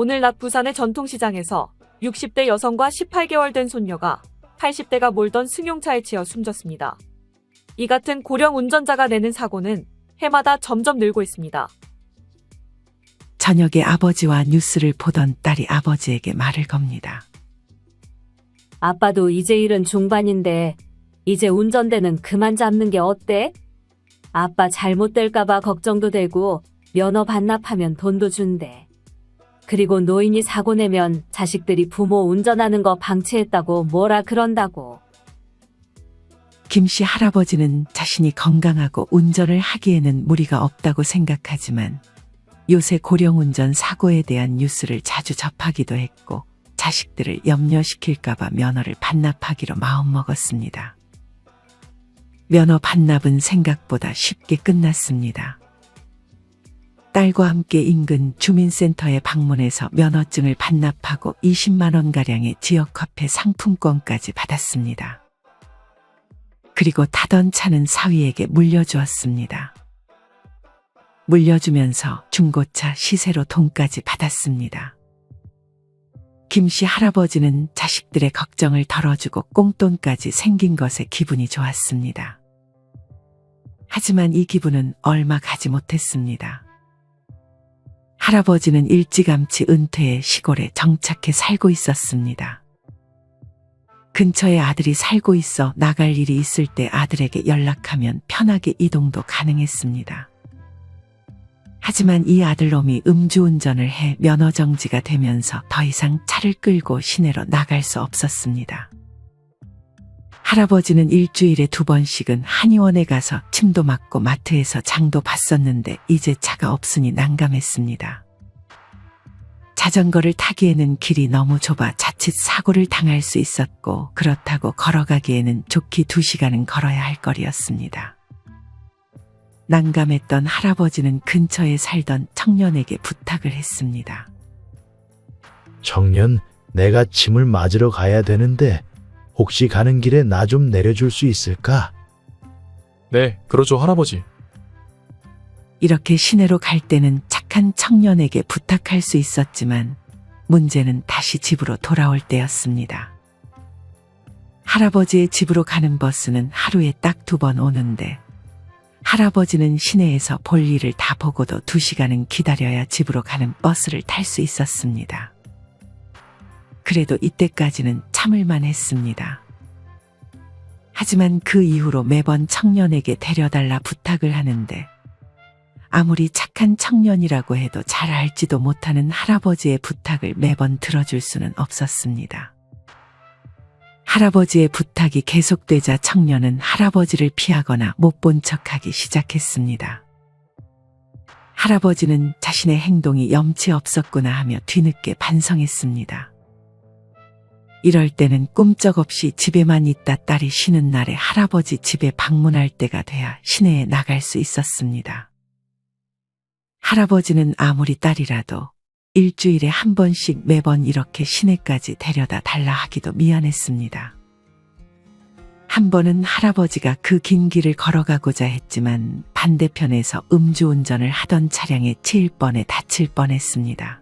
오늘 낮 부산의 전통시장에서 60대 여성과 18개월 된 손녀가 80대가 몰던 승용차에 치여 숨졌습니다. 이 같은 고령 운전자가 내는 사고는 해마다 점점 늘고 있습니다. 저녁에 아버지와 뉴스를 보던 딸이 아버지에게 말을 겁니다. 아빠도 이제 일은 중반인데 이제 운전대는 그만 잡는 게 어때? 아빠 잘못될까봐 걱정도 되고 면허 반납하면 돈도 준대. 그리고 노인이 사고 내면 자식들이 부모 운전하는 거 방치했다고 뭐라 그런다고. 김씨 할아버지는 자신이 건강하고 운전을 하기에는 무리가 없다고 생각하지만 요새 고령운전 사고에 대한 뉴스를 자주 접하기도 했고 자식들을 염려시킬까봐 면허를 반납하기로 마음먹었습니다. 면허 반납은 생각보다 쉽게 끝났습니다. 딸과 함께 인근 주민센터에 방문해서 면허증을 반납하고 20만원가량의 지역화폐 상품권까지 받았습니다. 그리고 타던 차는 사위에게 물려주었습니다. 물려주면서 중고차 시세로 돈까지 받았습니다. 김씨 할아버지는 자식들의 걱정을 덜어주고 꽁돈까지 생긴 것에 기분이 좋았습니다. 하지만 이 기분은 얼마 가지 못했습니다. 할아버지는 일찌감치 은퇴해 시골에 정착해 살고 있었습니다. 근처에 아들이 살고 있어 나갈 일이 있을 때 아들에게 연락하면 편하게 이동도 가능했습니다. 하지만 이 아들놈이 음주운전을 해 면허정지가 되면서 더 이상 차를 끌고 시내로 나갈 수 없었습니다. 할아버지는 일주일에 두 번씩은 한의원에 가서 침도 맞고 마트에서 장도 봤었는데 이제 차가 없으니 난감했습니다. 자전거를 타기에는 길이 너무 좁아 자칫 사고를 당할 수 있었고 그렇다고 걸어가기에는 좋기 두 시간은 걸어야 할 거리였습니다. 난감했던 할아버지는 근처에 살던 청년에게 부탁을 했습니다. 청년, 내가 짐을 맞으러 가야 되는데 혹시 가는 길에 나 좀 내려줄 수 있을까? 네, 그러죠, 할아버지. 이렇게 시내로 갈 때는 착한 청년에게 부탁할 수 있었지만 문제는 다시 집으로 돌아올 때였습니다. 할아버지의 집으로 가는 버스는 하루에 딱 두 번 오는데 할아버지는 시내에서 볼 일을 다 보고도 두 시간은 기다려야 집으로 가는 버스를 탈 수 있었습니다. 그래도 이때까지는 참을만 했습니다. 하지만 그 이후로 매번 청년에게 데려달라 부탁을 하는데 아무리 착한 청년이라고 해도 잘 알지도 못하는 할아버지의 부탁을 매번 들어줄 수는 없었습니다. 할아버지의 부탁이 계속되자 청년은 할아버지를 피하거나 못 본 척하기 시작했습니다. 할아버지는 자신의 행동이 염치 없었구나 하며 뒤늦게 반성했습니다. 이럴 때는 꿈쩍없이 집에만 있다 딸이 쉬는 날에 할아버지 집에 방문할 때가 돼야 시내에 나갈 수 있었습니다. 할아버지는 아무리 딸이라도 일주일에 한 번씩 매번 이렇게 시내까지 데려다 달라 하기도 미안했습니다. 한 번은 할아버지가 그 긴 길을 걸어가고자 했지만 반대편에서 음주운전을 하던 차량에 치일 뻔해 다칠 뻔했습니다.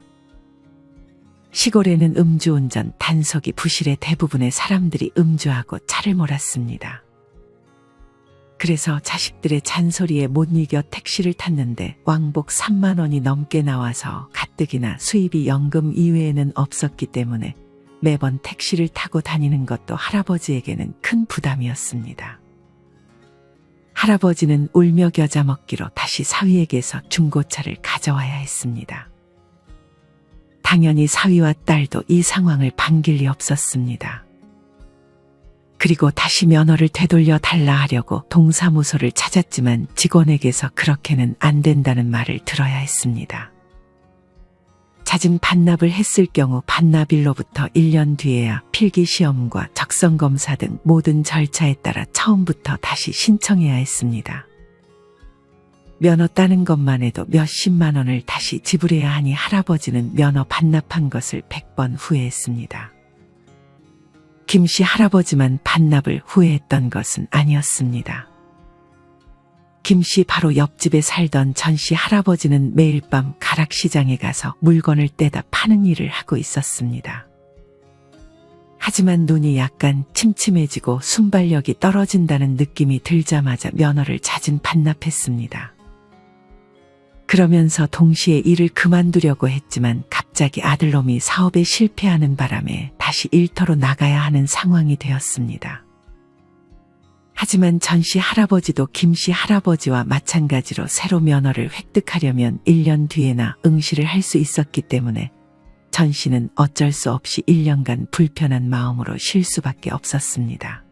시골에는 음주운전 단속이 부실해 대부분의 사람들이 음주하고 차를 몰았습니다. 그래서 자식들의 잔소리에 못 이겨 택시를 탔는데 왕복 3만 원이 넘게 나와서 가뜩이나 수입이 연금 이외에는 없었기 때문에 매번 택시를 타고 다니는 것도 할아버지에게는 큰 부담이었습니다. 할아버지는 울며 겨자 먹기로 다시 사위에게서 중고차를 가져와야 했습니다. 당연히 사위와 딸도 이 상황을 반길 리 없었습니다. 그리고 다시 면허를 되돌려 달라 하려고 동사무소를 찾았지만 직원에게서 그렇게는 안 된다는 말을 들어야 했습니다. 잦은 반납을 했을 경우 반납일로부터 1년 뒤에야 필기 시험과 적성 검사 등 모든 절차에 따라 처음부터 다시 신청해야 했습니다. 면허 따는 것만 해도 몇십만 원을 다시 지불해야 하니 할아버지는 면허 반납한 것을 100번 후회했습니다. 김씨 할아버지만 반납을 후회했던 것은 아니었습니다. 김씨 바로 옆집에 살던 전씨 할아버지는 매일 밤 가락시장에 가서 물건을 떼다 파는 일을 하고 있었습니다. 하지만 눈이 약간 침침해지고 순발력이 떨어진다는 느낌이 들자마자 면허를 자진 반납했습니다. 그러면서 동시에 일을 그만두려고 했지만 갑자기 아들놈이 사업에 실패하는 바람에 다시 일터로 나가야 하는 상황이 되었습니다. 하지만 전 씨 할아버지도 김 씨 할아버지와 마찬가지로 새로 면허를 획득하려면 1년 뒤에나 응시를 할 수 있었기 때문에 전 씨는 어쩔 수 없이 1년간 불편한 마음으로 쉴 수밖에 없었습니다.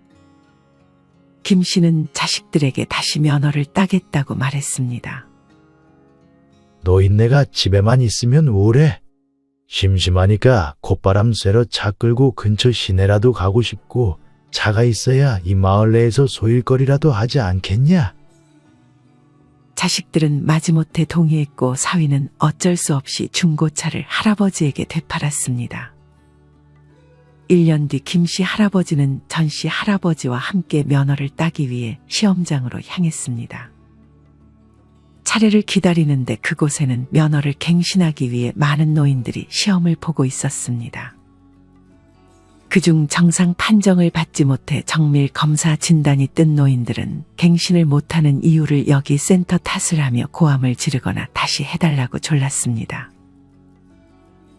김 씨는 자식들에게 다시 면허를 따겠다고 말했습니다. 노인네가 집에만 있으면 우울해. 심심하니까 콧바람 쐬러 차 끌고 근처 시내라도 가고 싶고 차가 있어야 이 마을 내에서 소일거리라도 하지 않겠냐? 자식들은 마지못해 동의했고 사위는 어쩔 수 없이 중고차를 할아버지에게 되팔았습니다. 1년 뒤 김씨 할아버지는 전씨 할아버지와 함께 면허를 따기 위해 시험장으로 향했습니다. 차례를 기다리는데 그곳에는 면허를 갱신하기 위해 많은 노인들이 시험을 보고 있었습니다. 그중 정상 판정을 받지 못해 정밀 검사 진단이 뜬 노인들은 갱신을 못하는 이유를 여기 센터 탓을 하며 고함을 지르거나 다시 해달라고 졸랐습니다.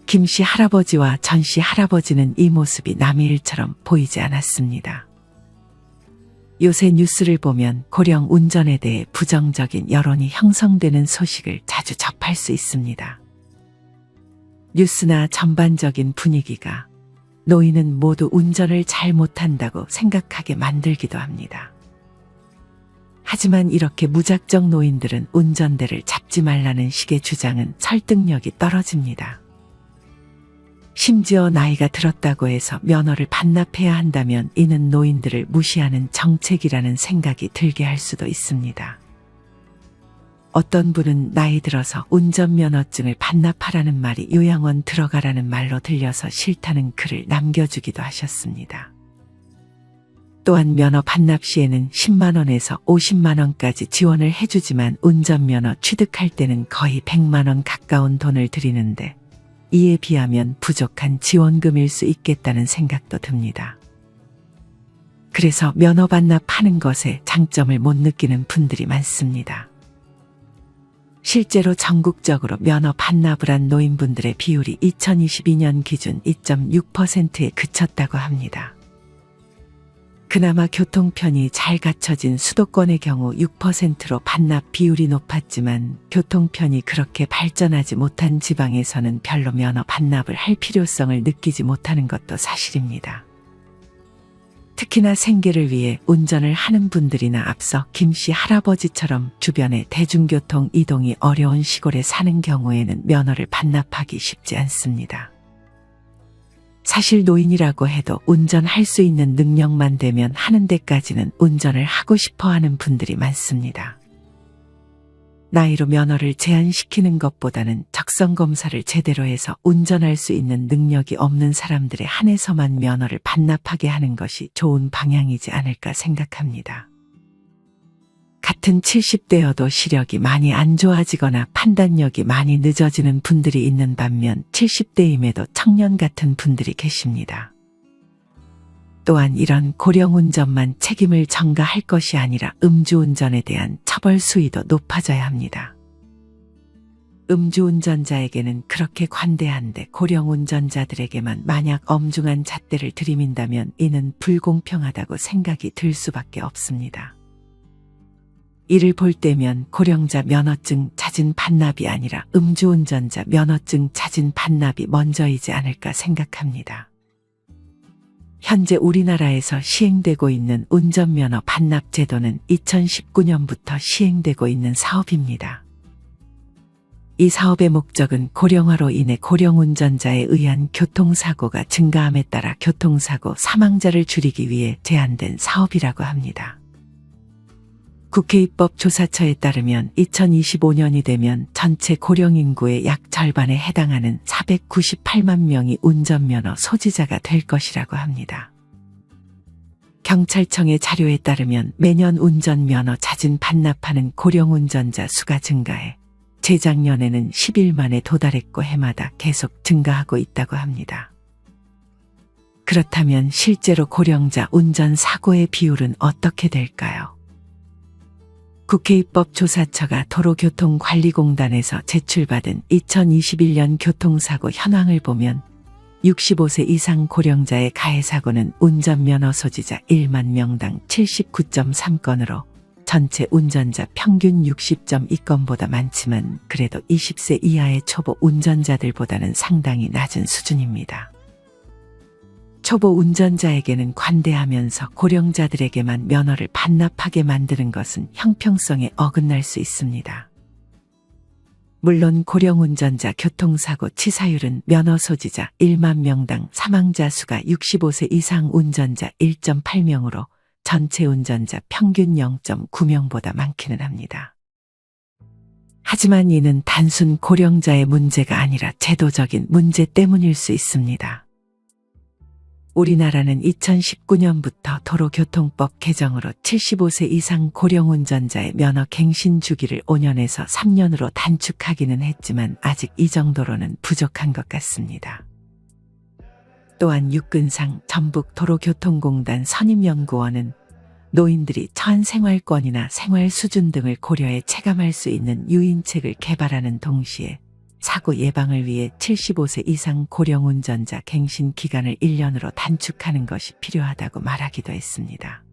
김 씨 할아버지와 전 씨 할아버지는 이 모습이 남의 일처럼 보이지 않았습니다. 요새 뉴스를 보면 고령 운전에 대해 부정적인 여론이 형성되는 소식을 자주 접할 수 있습니다. 뉴스나 전반적인 분위기가 노인은 모두 운전을 잘 못한다고 생각하게 만들기도 합니다. 하지만 이렇게 무작정 노인들은 운전대를 잡지 말라는 식의 주장은 설득력이 떨어집니다. 심지어 나이가 들었다고 해서 면허를 반납해야 한다면 이는 노인들을 무시하는 정책이라는 생각이 들게 할 수도 있습니다. 어떤 분은 나이 들어서 운전면허증을 반납하라는 말이 요양원 들어가라는 말로 들려서 싫다는 글을 남겨주기도 하셨습니다. 또한 면허 반납 시에는 10만원에서 50만원까지 지원을 해주지만 운전면허 취득할 때는 거의 100만원 가까운 돈을 들이는데 이에 비하면 부족한 지원금일 수 있겠다는 생각도 듭니다. 그래서 면허 반납하는 것에 장점을 못 느끼는 분들이 많습니다. 실제로 전국적으로 면허 반납을 한 노인분들의 비율이 2022년 기준 2.6%에 그쳤다고 합니다. 그나마 교통편이 잘 갖춰진 수도권의 경우 6%로 반납 비율이 높았지만 교통편이 그렇게 발전하지 못한 지방에서는 별로 면허 반납을 할 필요성을 느끼지 못하는 것도 사실입니다. 특히나 생계를 위해 운전을 하는 분들이나 앞서 김 씨 할아버지처럼 주변에 대중교통 이동이 어려운 시골에 사는 경우에는 면허를 반납하기 쉽지 않습니다. 사실 노인이라고 해도 운전할 수 있는 능력만 되면 하는 데까지는 운전을 하고 싶어 하는 분들이 많습니다. 나이로 면허를 제한시키는 것보다는 적성 검사를 제대로 해서 운전할 수 있는 능력이 없는 사람들에 한해서만 면허를 반납하게 하는 것이 좋은 방향이지 않을까 생각합니다. 같은 70대여도 시력이 많이 안 좋아지거나 판단력이 많이 늦어지는 분들이 있는 반면 70대임에도 청년 같은 분들이 계십니다. 또한 이런 고령 운전만 책임을 전가할 것이 아니라 음주운전에 대한 처벌 수위도 높아져야 합니다. 음주운전자에게는 그렇게 관대한데 고령 운전자들에게만 만약 엄중한 잣대를 들이민다면 이는 불공평하다고 생각이 들 수밖에 없습니다. 이를 볼 때면 고령자 면허증 자진 반납이 아니라 음주운전자 면허증 자진 반납이 먼저이지 않을까 생각합니다. 현재 우리나라에서 시행되고 있는 운전면허 반납 제도는 2019년부터 시행되고 있는 사업입니다. 이 사업의 목적은 고령화로 인해 고령 운전자에 의한 교통사고가 증가함에 따라 교통사고 사망자를 줄이기 위해 제안된 사업이라고 합니다. 국회 입법조사처에 따르면 2025년이 되면 전체 고령 인구의 약 절반에 해당하는 498만 명이 운전면허 소지자가 될 것이라고 합니다. 경찰청의 자료에 따르면 매년 운전면허 자진 반납하는 고령 운전자 수가 증가해 재작년에는 10일 만에 도달했고 해마다 계속 증가하고 있다고 합니다. 그렇다면 실제로 고령자 운전 사고의 비율은 어떻게 될까요? 국회입법조사처가 도로교통관리공단에서 제출받은 2021년 교통사고 현황을 보면 65세 이상 고령자의 가해 사고는 운전면허 소지자 1만 명당 79.3건으로 전체 운전자 평균 60.2건보다 많지만 그래도 20세 이하의 초보 운전자들보다는 상당히 낮은 수준입니다. 초보 운전자에게는 관대하면서 고령자들에게만 면허를 반납하게 만드는 것은 형평성에 어긋날 수 있습니다. 물론 고령 운전자 교통사고 치사율은 면허 소지자 1만 명당 사망자 수가 65세 이상 운전자 1.8명으로 전체 운전자 평균 0.9명보다 많기는 합니다. 하지만 이는 단순 고령자의 문제가 아니라 제도적인 문제 때문일 수 있습니다. 우리나라는 2019년부터 도로교통법 개정으로 75세 이상 고령 운전자의 면허 갱신 주기를 5년에서 3년으로 단축하기는 했지만 아직 이 정도로는 부족한 것 같습니다. 또한 육근상 전북 도로교통공단 선임연구원은 노인들이 처한 생활권이나 생활 수준 등을 고려해 체감할 수 있는 유인책을 개발하는 동시에 사고 예방을 위해 75세 이상 고령 운전자 갱신 기간을 1년으로 단축하는 것이 필요하다고 말하기도 했습니다.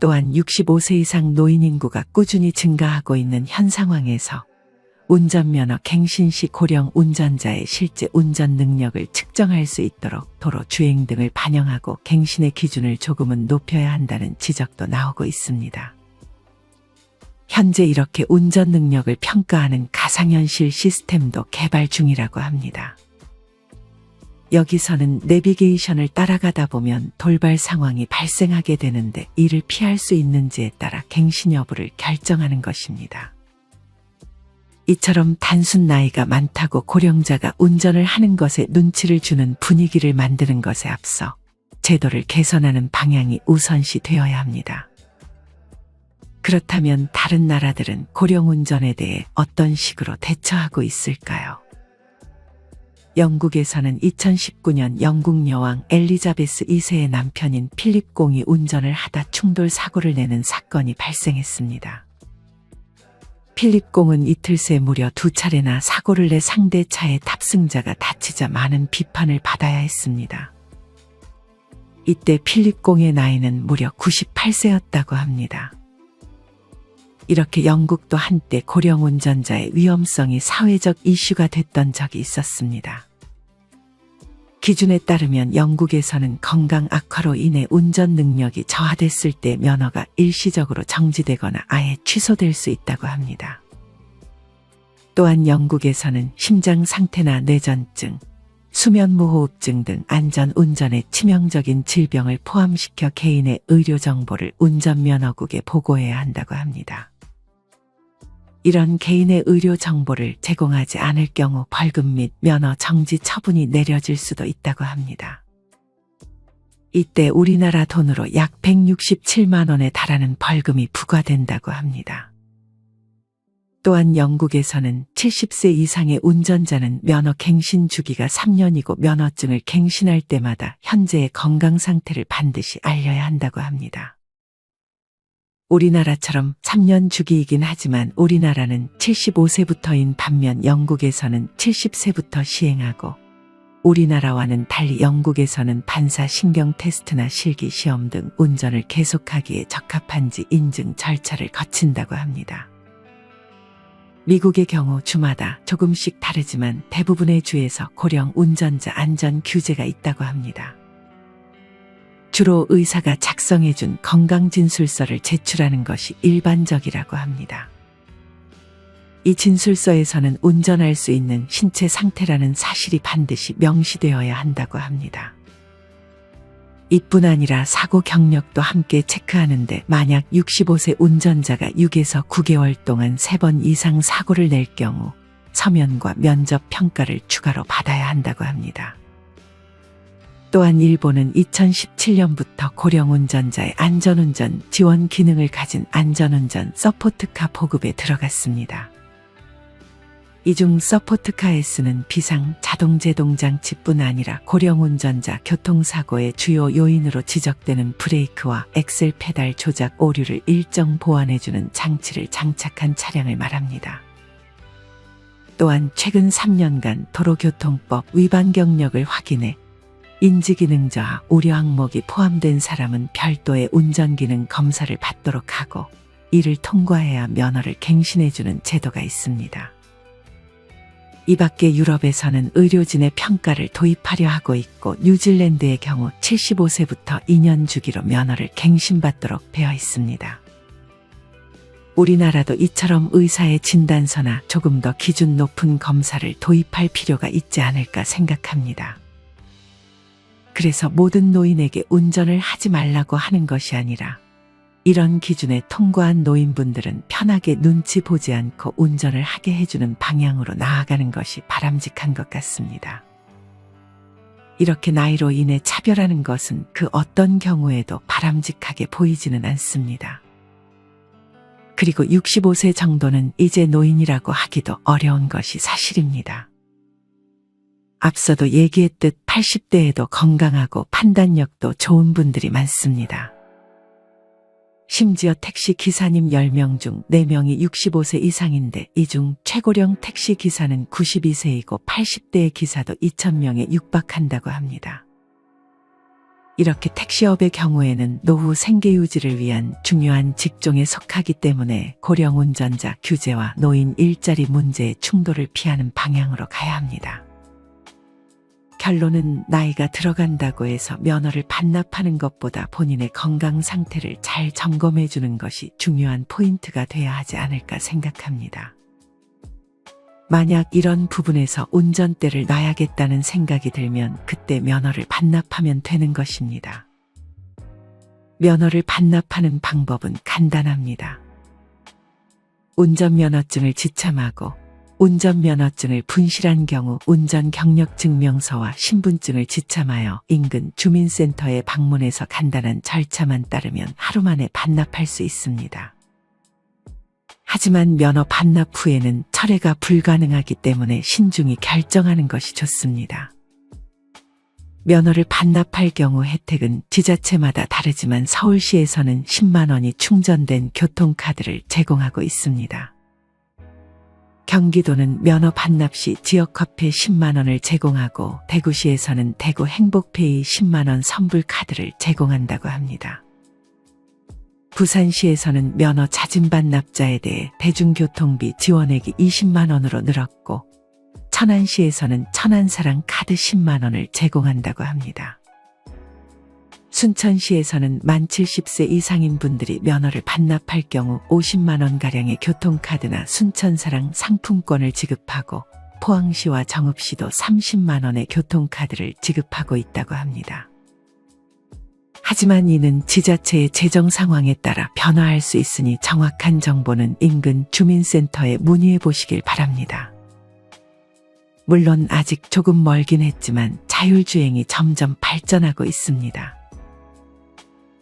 또한 65세 이상 노인 인구가 꾸준히 증가하고 있는 현 상황에서 운전면허 갱신 시 고령 운전자의 실제 운전 능력을 측정할 수 있도록 도로 주행 등을 반영하고 갱신의 기준을 조금은 높여야 한다는 지적도 나오고 있습니다. 현재 이렇게 운전 능력을 평가하는 가상현실 시스템도 개발 중이라고 합니다. 여기서는 내비게이션을 따라가다 보면 돌발 상황이 발생하게 되는데 이를 피할 수 있는지에 따라 갱신 여부를 결정하는 것입니다. 이처럼 단순 나이가 많다고 고령자가 운전을 하는 것에 눈치를 주는 분위기를 만드는 것에 앞서 제도를 개선하는 방향이 우선시 되어야 합니다. 그렇다면 다른 나라들은 고령 운전에 대해 어떤 식으로 대처하고 있을까요? 영국에서는 2019년 영국 여왕 엘리자베스 2세의 남편인 필립 공이 운전을 하다 충돌 사고를 내는 사건이 발생했습니다. 필립 공은 이틀 새 무려 두 차례나 사고를 내 상대 차의 탑승자가 다치자 많은 비판을 받아야 했습니다. 이때 필립 공의 나이는 무려 98세였다고 합니다. 이렇게 영국도 한때 고령 운전자의 위험성이 사회적 이슈가 됐던 적이 있었습니다. 기준에 따르면 영국에서는 건강 악화로 인해 운전 능력이 저하됐을 때 면허가 일시적으로 정지되거나 아예 취소될 수 있다고 합니다. 또한 영국에서는 심장 상태나 뇌전증, 수면무호흡증 등 안전 운전에 치명적인 질병을 포함시켜 개인의 의료 정보를 운전면허국에 보고해야 한다고 합니다. 이런 개인의 의료 정보를 제공하지 않을 경우 벌금 및 면허 정지 처분이 내려질 수도 있다고 합니다. 이때 우리나라 돈으로 약 167만 원에 달하는 벌금이 부과된다고 합니다. 또한 영국에서는 70세 이상의 운전자는 면허 갱신 주기가 3년이고 면허증을 갱신할 때마다 현재의 건강 상태를 반드시 알려야 한다고 합니다. 우리나라처럼 3년 주기이긴 하지만 우리나라는 75세부터인 반면 영국에서는 70세부터 시행하고 우리나라와는 달리 영국에서는 반사 신경 테스트나 실기 시험 등 운전을 계속하기에 적합한지 인증 절차를 거친다고 합니다. 미국의 경우 주마다 조금씩 다르지만 대부분의 주에서 고령 운전자 안전 규제가 있다고 합니다. 주로 의사가 작성해준 건강진술서를 제출하는 것이 일반적이라고 합니다. 이 진술서에서는 운전할 수 있는 신체 상태라는 사실이 반드시 명시되어야 한다고 합니다. 이뿐 아니라 사고 경력도 함께 체크하는데 만약 65세 운전자가 6에서 9개월 동안 3번 이상 사고를 낼 경우 서면과 면접 평가를 추가로 받아야 한다고 합니다. 또한 일본은 2017년부터 고령 운전자의 안전운전 지원 기능을 가진 안전운전 서포트카 보급에 들어갔습니다. 이중 서포트카 S는 비상 자동 제동 장치뿐 아니라 고령 운전자 교통사고의 주요 요인으로 지적되는 브레이크와 엑셀 페달 조작 오류를 일정 보완해주는 장치를 장착한 차량을 말합니다. 또한 최근 3년간 도로교통법 위반 경력을 확인해 인지기능 저하 우려 항목이 포함된 사람은 별도의 운전기능 검사를 받도록 하고 이를 통과해야 면허를 갱신해주는 제도가 있습니다. 이 밖에 유럽에서는 의료진의 평가를 도입하려 하고 있고 뉴질랜드의 경우 75세부터 2년 주기로 면허를 갱신받도록 되어 있습니다. 우리나라도 이처럼 의사의 진단서나 조금 더 기준 높은 검사를 도입할 필요가 있지 않을까 생각합니다. 그래서 모든 노인에게 운전을 하지 말라고 하는 것이 아니라 이런 기준에 통과한 노인분들은 편하게 눈치 보지 않고 운전을 하게 해주는 방향으로 나아가는 것이 바람직한 것 같습니다. 이렇게 나이로 인해 차별하는 것은 그 어떤 경우에도 바람직하게 보이지는 않습니다. 그리고 65세 정도는 이제 노인이라고 하기도 어려운 것이 사실입니다. 앞서도 얘기했듯 80대에도 건강하고 판단력도 좋은 분들이 많습니다. 심지어 택시 기사님 10명 중 4명이 65세 이상인데 이 중 최고령 택시 기사는 92세이고 80대의 기사도 2,000명에 육박한다고 합니다. 이렇게 택시업의 경우에는 노후 생계 유지를 위한 중요한 직종에 속하기 때문에 고령 운전자 규제와 노인 일자리 문제의 충돌을 피하는 방향으로 가야 합니다. 결론은 나이가 들어간다고 해서 면허를 반납하는 것보다 본인의 건강 상태를 잘 점검해 주는 것이 중요한 포인트가 돼야 하지 않을까 생각합니다. 만약 이런 부분에서 운전대를 놔야겠다는 생각이 들면 그때 면허를 반납하면 되는 것입니다. 면허를 반납하는 방법은 간단합니다. 운전면허증을 지참하고 운전면허증을 분실한 경우 운전 경력 증명서와 신분증을 지참하여 인근 주민센터에 방문해서 간단한 절차만 따르면 하루 만에 반납할 수 있습니다. 하지만 면허 반납 후에는 철회가 불가능하기 때문에 신중히 결정하는 것이 좋습니다. 면허를 반납할 경우 혜택은 지자체마다 다르지만 서울시에서는 10만 원이 충전된 교통카드를 제공하고 있습니다. 경기도는 면허 반납 시 지역화폐 10만 원을 제공하고 대구시에서는 대구 행복페이 10만 원 선불 카드를 제공한다고 합니다. 부산시에서는 면허 자진 반납자에 대해 대중교통비 지원액이 20만 원으로 늘었고 천안시에서는 천안사랑 카드 10만 원을 제공한다고 합니다. 순천시에서는 만 70세 이상인 분들이 면허를 반납할 경우 50만 원가량의 교통카드나 순천사랑 상품권을 지급하고 포항시와 정읍시도 30만 원의 교통카드를 지급하고 있다고 합니다. 하지만 이는 지자체의 재정 상황에 따라 변화할 수 있으니 정확한 정보는 인근 주민센터에 문의해 보시길 바랍니다. 물론 아직 조금 멀긴 했지만 자율주행이 점점 발전하고 있습니다.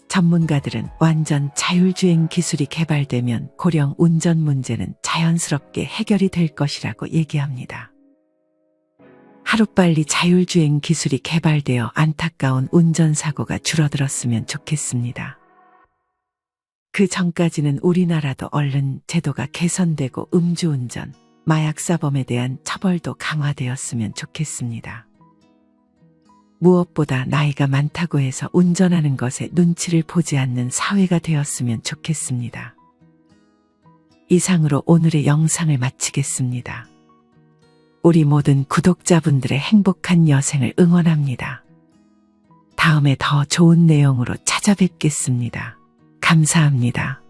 전문가들은 완전 자율주행 기술이 개발되면 고령 운전 문제는 자연스럽게 해결이 될 것이라고 얘기합니다. 하루빨리 자율주행 기술이 개발되어 안타까운 운전사고가 줄어들었으면 좋겠습니다. 그 전까지는 우리나라도 얼른 제도가 개선되고 음주운전, 마약사범에 대한 처벌도 강화되었으면 좋겠습니다. 무엇보다 나이가 많다고 해서 운전하는 것에 눈치를 보지 않는 사회가 되었으면 좋겠습니다. 이상으로 오늘의 영상을 마치겠습니다. 우리 모든 구독자분들의 행복한 여생을 응원합니다. 다음에 더 좋은 내용으로 찾아뵙겠습니다. 감사합니다.